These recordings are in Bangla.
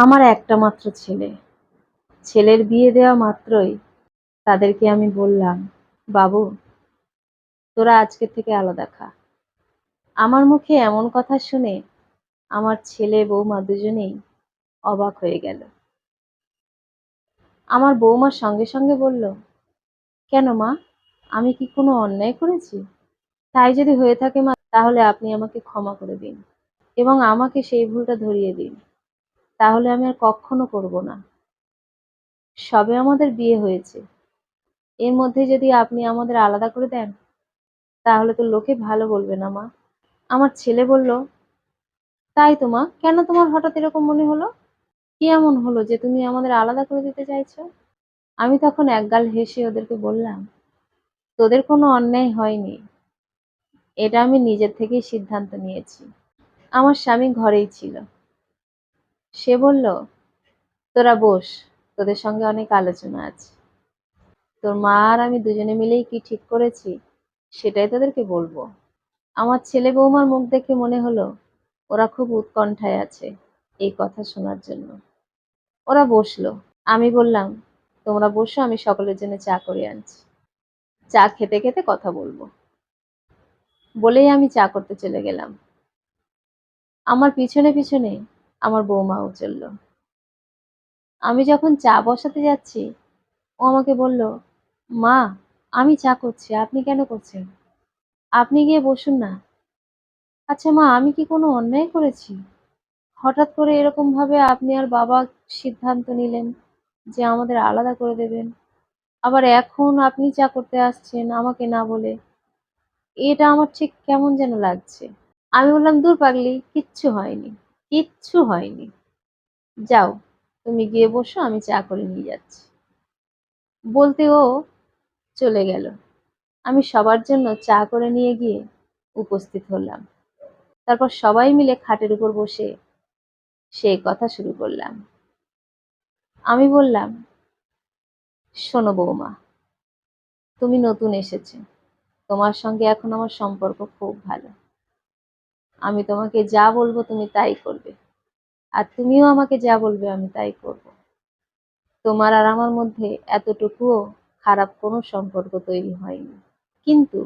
আমার একটা মাত্র ছেলে। ছেলের বিয়ে দেওয়া মাত্রই তাদেরকে আমি বললাম, বাবু, তোরা আজকে থেকে আলাদা খা। আমার মুখে এমন কথা শুনে আমার ছেলে বৌমা দুজনেই অবাক হয়ে গেল। আমার বৌমা সঙ্গে সঙ্গে বলল, কেন মা, আমি কি কোনো অন্যায় করেছি? তাই যদি হয়ে থাকে মা, তাহলে আপনি আমাকে ক্ষমা করে দিন এবং আমাকে সেই ভুলটা ধরিয়ে দিন। তাহলে আমি আর কখনো করব না। সবে আমাদের বিয়ে হয়েছে। এর মধ্যে যদি আপনি আমাদের আলাদা করে দেন, তাহলে তো লোকে ভালো বলবে না, মা। আমার ছেলে বলল, তাই তো, মা। কেন তোমার হঠাৎ এরকম মনে হলো? কি এমন হলো যে তুমি আমাদের আলাদা করে দিতে চাইছো? আমি তখন একগাল হেসে ওদেরকে বললাম, তোদের কোনো অন্যায় হয়নি। এটা আমি নিজের থেকেই সিদ্ধান্ত নিয়েছি। আমার স্বামী ঘরেই ছিল। সে বলল, তোরা বস, তোদের সঙ্গে অনেক আলোচনা আছে। তোর মা আর আমি দুজনে মিলেই কি ঠিক করেছি, সেটাই তোদেরকে বলব। আমার ছেলে বৌমার মুখ দেখে মনে হলো, ওরা খুব উৎকণ্ঠায় আছে এই কথা শোনার জন্য। ওরা বসল। আমি বললাম, তোমরা বসো, আমি সকলের জন্য চা করে আনছি। চা খেতে খেতে কথা বলব। বলেই আমি চা করতে চলে গেলাম। আমার পিছনে পিছনে আমার বৌমাও চলল আমি যখন চা বসাতে যাচ্ছি, ও আমাকে বলল, মা, আমি চা করছি, আপনি কেন করছেন? আপনি গিয়ে বসুন না। আচ্ছা মা, আমি কি কোনো অন্যায় করেছি? হঠাৎ করে এরকম ভাবে আপনি আর বাবা সিদ্ধান্ত নিলেন যে আমাদের আলাদা করে দেবেন। আবার এখন আপনি চা করতে আসছেন আমাকে না বলে, এটা আমার ঠিক কেমন যেন লাগছে। আমি বললাম, দূর পাগলি, কিচ্ছু হয়নি। কিচ্ছু হয়নি। যাও, তুমি গিয়ে বসো, আমি চা করে নিয়ে যাচ্ছি। বলতে ও চলে গেল। আমি সবার জন্য চা করে নিয়ে গিয়ে উপস্থিত হলাম। তারপর সবাই মিলে খাটের উপর বসে সেই কথা শুরু করলাম। আমি বললাম, শোনো বৌমা, তুমি নতুন এসেছ। তোমার সঙ্গে এখন আমার সম্পর্ক খুব ভালো। আমি তোমাকে যা বলব তুমি তাই করবে। আর তুমিও আমাকে যা বলবে আমি তাই করব। তোমার আর আমার মধ্যে এতটুকুও খারাপ কোনো সম্পর্ক তৈরি হয়নি। কিন্তু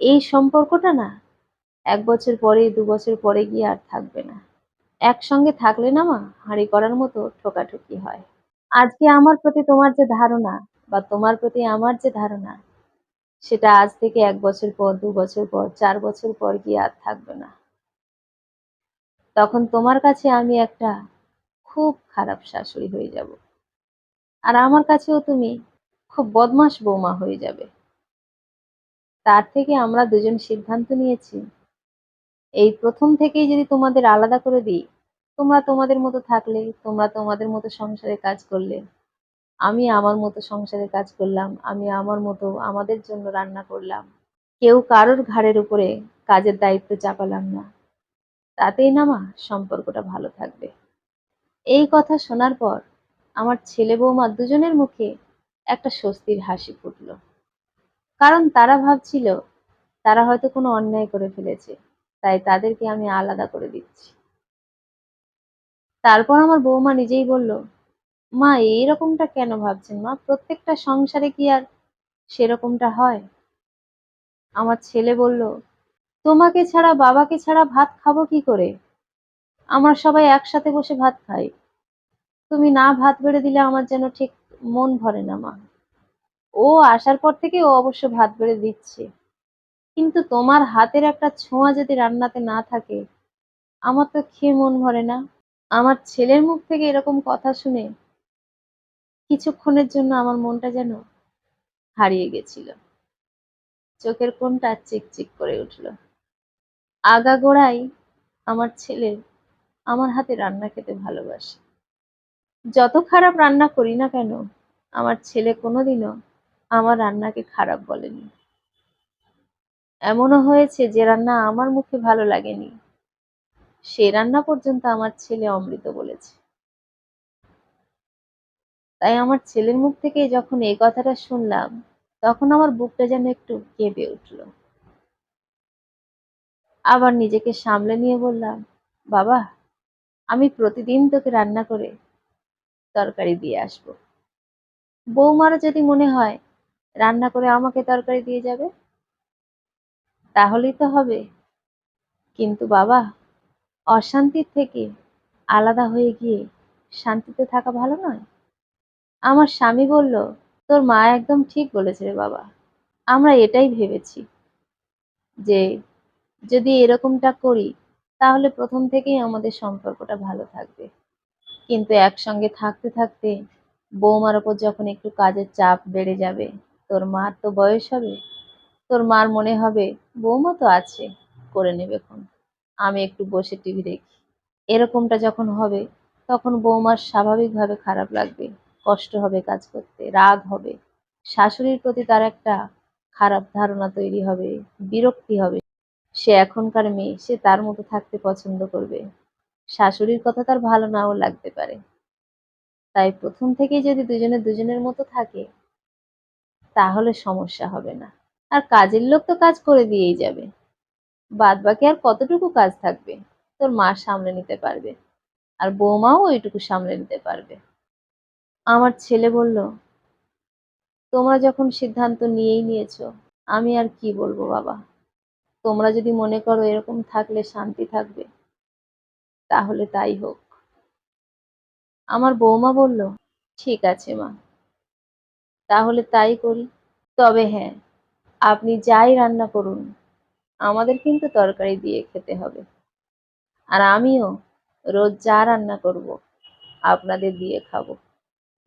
এই সম্পর্কটা না এক বছর পরে দু বছর পরে গিয়ে আর থাকবে না। একসঙ্গে থাকলে না মা, হাঁড়ি করার মতো ঠোকাঠুকি হয়। আজকে আমার প্রতি তোমার যে ধারণা বা তোমার প্রতি আমার যে ধারণা সেটা আজ থেকে এক বছর পর, দু বছর পর, চার বছর পর গিয়ে আর থাকবে না। তখন তোমার কাছে আমি একটা খুব খারাপ শাশুড়ি হয়ে যাব। আর আমার কাছেও তুমি খুব বদমাস বৌমা হয়ে যাবে। তার থেকে আমরা দুজন সিদ্ধান্ত নিয়েছি। এই প্রথম থেকেই যদি তোমাদের আলাদা করে দিই, তোমরা তোমাদের মতো থাকলে, তোমরা তোমাদের মতো সংসারে কাজ করলে আমি আমার মতো সংসারে কাজ করলাম, আমি আমার মতো আমাদের জন্য রান্না করলাম। কেউ কারোর ঘাড়ের উপরে কাজের দায়িত্ব চাপালাম না। তাতেই না মা, সম্পর্কটা ভালো থাকবে। এই কথা শোনার পর আমার ছেলে বৌমা দুজনের মুখে একটা স্বস্তির হাসি ফুটল। কারণ তারা ভাবছিল, তারা হয়তো কোনো অন্যায় করে ফেলেছে, তাই তাদেরকে আমি আলাদা করে দিচ্ছি। তারপর আমার বৌমা নিজেই বলল মা, এইরকমটা কেন ভাবছেন? মা, প্রত্যেকটা সংসারে কি আর সেরকমটা হয়? আমার ছেলে বলল, তোমাকে ছাড়া, বাবাকে ছাড়া ভাত খাব কি করে? আমরা সবাই একসাথে বসে ভাত খাই। তুমি না ভাত বেড়ে দিলে আমার যেন ঠিক মন ভরে না, মা। ও আসার পর থেকে ও অবশ্য ভাত বেড়ে দিচ্ছে। কিন্তু তোমার হাতের একটা ছোঁয়া যদি রান্নাতে না থাকে, আমার তো খেয়ে মন ভরে না। আমার ছেলের মুখ থেকে এরকম কথা শুনে কিছুক্ষণের জন্য আমার মনটা যেন হারিয়ে গেছিল। চোখের কোণটা চিকচিক করে উঠল। আগাগোড়াই আমার ছেলে আমার হাতে রান্না খেতে ভালোবাসে। যত খারাপ রান্না করি না কেন, আমার ছেলে কোনোদিনও আমার রান্নাকে খারাপ বলেনি। এমনও হয়েছে যে রান্না আমার মুখে ভালো লাগেনি। সে রান্না পর্যন্ত আমার ছেলে অমৃত বলেছে। তাই আমার ছেলের মুখ থেকে যখন এই কথাটা শুনলাম, তখন আমার বুকটা যেন একটু কেঁপে উঠল। আবার নিজেকে সামলে নিয়ে বললাম, বাবা, আমি প্রতিদিন তোকে রান্না করে তরকারি দিয়ে আসব। বৌমারও যদি মনে হয় রান্না করে আমাকে তরকারি দিয়ে যাবে, তাহলেই তো হবে। কিন্তু বাবা, অশান্তির থেকে আলাদা হয়ে গিয়ে শান্তিতে থাকা ভালো নয়? আমার স্বামী বলল, তোর মা একদম ঠিক বলেছে রে বাবা। আমরা এটাই ভেবেছি যে যদি এরকমটা করি, তাহলে প্রথম থেকেই আমাদের সম্পর্কটা ভালো থাকবে। কিন্তু একসঙ্গে থাকতে থাকতে বৌমার ওপর যখন একটু কাজের চাপ বেড়ে যাবে, তোর মার তো বয়স হবে। তোর মার মনে হবে, বৌমা তো আছে, করে নেবে এখন। আমি একটু বসে টিভি দেখি। এরকমটা যখন হবে, তখন বৌমার স্বাভাবিকভাবে খারাপ লাগবে। কষ্ট হবে কাজ করতে, রাগ হবে। শাশুড়ির প্রতি তার একটা খারাপ ধারণা তৈরি হবে, বিরক্তি হবে। সে এখনকার মেয়ে, সে তার মতো থাকতে পছন্দ করবে। শাশুড়ির কথা তার ভালো নাও লাগতে পারে। তাই প্রথম থেকেই যদি দুজনে দুজনের মতো থাকে, তাহলে সমস্যা হবে না। আর কাজের লোক তো কাজ করে দিয়েই যাবে। বাদ বাকি আর কতটুকু কাজ থাকবে? তোর মা সামলে নিতে পারবে। আর বৌমাও ওইটুকু সামলে নিতে পারবে। আমার ছেলে বলল, তোমরা যখন সিদ্ধান্ত নিয়েই নিয়েছো, আমি আর কি বলব বাবা? তোমরা যদি মনে করো এরকম থাকলে শান্তি থাকবে, তাহলে তাই হোক। আমার বৌমা বলল, ঠিক আছে মা, তাহলে তাই করি। তবে হ্যাঁ আপনি যাই রান্না করুন, আমাদের কিন্তু তরকারি দিয়ে খেতে হবে। আর আমিও রোজ যা রান্না করব, আপনাদের দিয়ে খাব।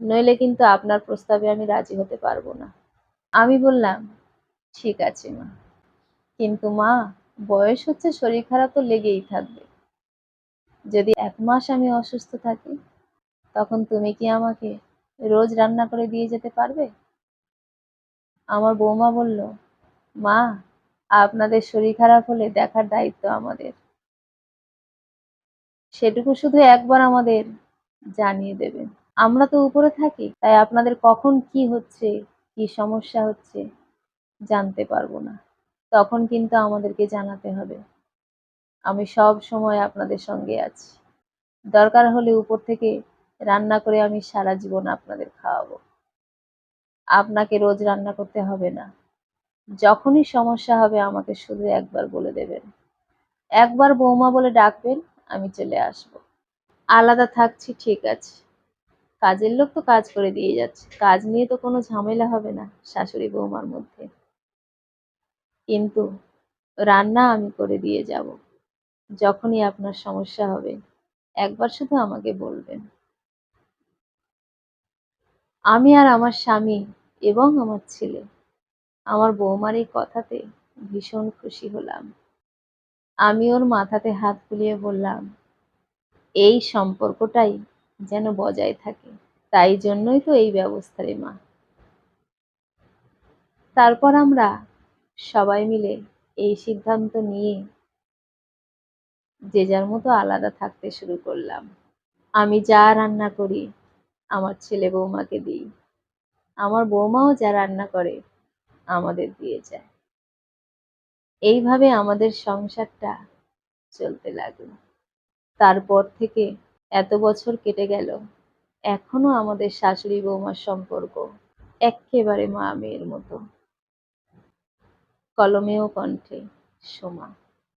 নইলে কিন্তু আপনার প্রস্তাবে আমি রাজি হতে পারব না। আমি বললাম, ঠিক আছে মা। কিন্তু মা, বয়স হচ্ছে শরীর খারাপ তো লেগেই থাকবে। যদি এক মাস আমি অসুস্থ থাকি, তখন তুমি কি আমাকে রোজ রান্না করে দিয়ে যেতে পারবে? আমার বৌমা বলল, মা, আপনাদের শরীর খারাপ হলে দেখার দায়িত্ব আমাদের। সেটুকু শুধু একবার আমাদের জানিয়ে দেবেন। আমরা তো উপরে থাকি, তাই আপনাদের কখন কি হচ্ছে, কি সমস্যা হচ্ছে জানতে পারব না। তখন কিন্তু আমাদেরকে জানাতে হবে। আমি সব সময় আপনাদের সঙ্গে আছি। দরকার হলে উপর থেকে রান্না করে আমি সারা জীবন আপনাদের খাওয়াবো। আপনাকে রোজ রান্না করতে হবে না। যখনই সমস্যা হবে আমাকে শুধু একবার বলে দেবেন। একবার বৌমা বলে ডাকবেন, আমি চলে আসব। আলাদা থাকছি, ঠিক আছে। কাজের লোক তো কাজ করে দিয়ে যাচ্ছে। কাজ নিয়ে তো কোনো ঝামেলা হবে না শাশুড়ি বৌমার মধ্যে। কিন্তু রান্না আমি করে দিয়ে যাব। যখনই আপনার সমস্যা হবে, একবার শুধু আমাকে বলবেন। আমি আর আমার স্বামী এবং আমার ছেলে, আমার বৌমার এই কথাতে ভীষণ খুশি হলাম। আমি ওর মাথাতে হাত বুলিয়ে বললাম, এই সম্পর্কটাই যেন বজায় থাকে। তাই জন্যই তো এই ব্যবস্থা রে মা। তারপর আমরা সবাই মিলে এই সিদ্ধান্ত নিয়ে যে যার মতো আলাদা থাকতে শুরু করলাম। আমি যা রান্না করি, আমার ছেলে বৌমাকে দিই। আমার বৌমাও যা রান্না করে, আমাদের দিয়ে যায়। এইভাবে আমাদের সংসারটা চলতে লাগল। তারপর থেকে এত বছর কেটে গেল। এখনও আমাদের শাশুড়ি বৌমার সম্পর্ক একেবারে মা মেয়ের মতো। কলমেও কণ্ঠে সোমা।